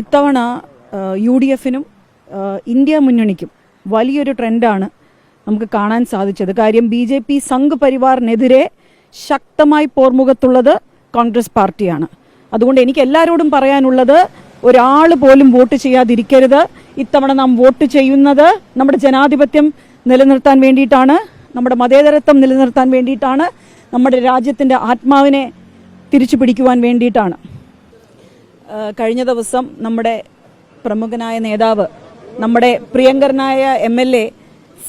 ഇത്തവണ U D എഫിനും India മുന്നണിക്കും വലിയൊരു ട്രെൻഡാണ് നമുക്ക് കാണാൻ സാധിച്ചത്. കാര്യം ബി ജെ പി സംഘ് പരിവാറിനെതിരെ ശക്തമായി പോർമുഖത്തുള്ളത് കോൺഗ്രസ് പാർട്ടിയാണ്. അതുകൊണ്ട് എനിക്ക് എല്ലാവരോടും പറയാനുള്ളത് ഒരാൾ പോലും വോട്ട് ചെയ്യാതിരിക്കരുത്. ഇത്തവണ നാം വോട്ട് ചെയ്യുന്നത് നമ്മുടെ ജനാധിപത്യം നിലനിർത്താൻ വേണ്ടിയിട്ടാണ് നമ്മുടെ മതേതരത്വം നിലനിർത്താൻ വേണ്ടിയിട്ടാണ് നമ്മുടെ രാജ്യത്തിന്റെ ആത്മാവിനെ തിരിച്ചു പിടിക്കുവാൻ വേണ്ടിയിട്ടാണ്. കഴിഞ്ഞ ദിവസം നമ്മുടെ പ്രമുഖനായ നേതാവ് നമ്മുടെ പ്രിയങ്കരനായ M L A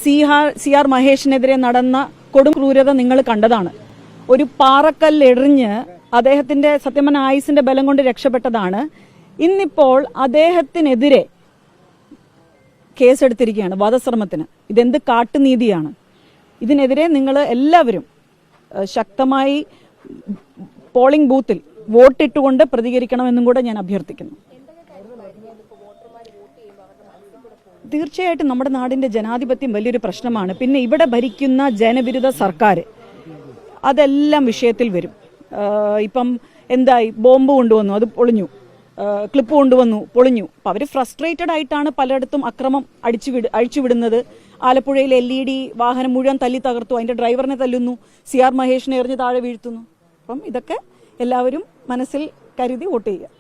C R C R മഹേഷിനെതിരെ നടന്ന കൊടും ക്രൂരത നിങ്ങൾ കണ്ടതാണ്. ഒരു പാറക്കല്ല് എറിഞ്ഞ് അദ്ദേഹത്തിന്റെ സത്യമന ആയുസിന്റെ ബലം കൊണ്ട് രക്ഷപ്പെട്ടതാണ്. ഇന്നിപ്പോൾ അദ്ദേഹത്തിനെതിരെ കേസെടുത്തിരിക്കുകയാണ് വധശ്രമത്തിന്. ഇതെന്ത് കാട്ടുനീതിയാണ്? ഇതിനെതിരെ നിങ്ങൾ എല്ലാവരും ശക്തമായി പോളിംഗ് ബൂത്തിൽ വോട്ടിട്ടുകൊണ്ട് പ്രതികരിക്കണമെന്നും കൂടെ ഞാൻ അഭ്യർത്ഥിക്കുന്നു. തീർച്ചയായിട്ടും നമ്മുടെ നാടിന്റെ ജനാധിപത്യം വലിയൊരു പ്രശ്നമാണ്. പിന്നെ ഇവിടെ ഭരിക്കുന്ന ജനവിരുദ്ധ സർക്കാർ അതെല്ലാം വിഷയത്തിൽ വരും. ഇപ്പം എന്തായി? ബോംബ് കൊണ്ടുവന്നു അത് പൊളിഞ്ഞു. ക്ലിപ്പ് കൊണ്ടുവന്നു പൊളിഞ്ഞു. അപ്പം അവർ ഫ്രസ്ട്രേറ്റഡ് ആയിട്ടാണ് പലയിടത്തും അക്രമം അടിച്ചു വിട് അഴിച്ചുവിടുന്നത് ആലപ്പുഴയിൽ എൽ ഇ ഡി വാഹനം മുഴുവൻ തല്ലി തകർത്തു അതിന്റെ ഡ്രൈവറിനെ തല്ലുന്നു സി ആർ മഹേഷിനെ എറിഞ്ഞ് താഴെ വീഴ്ത്തുന്നു. അപ്പം ഇതൊക്കെ എല്ലാവരും മനസ്സിൽ കരുതി വോട്ട് ചെയ്യുക.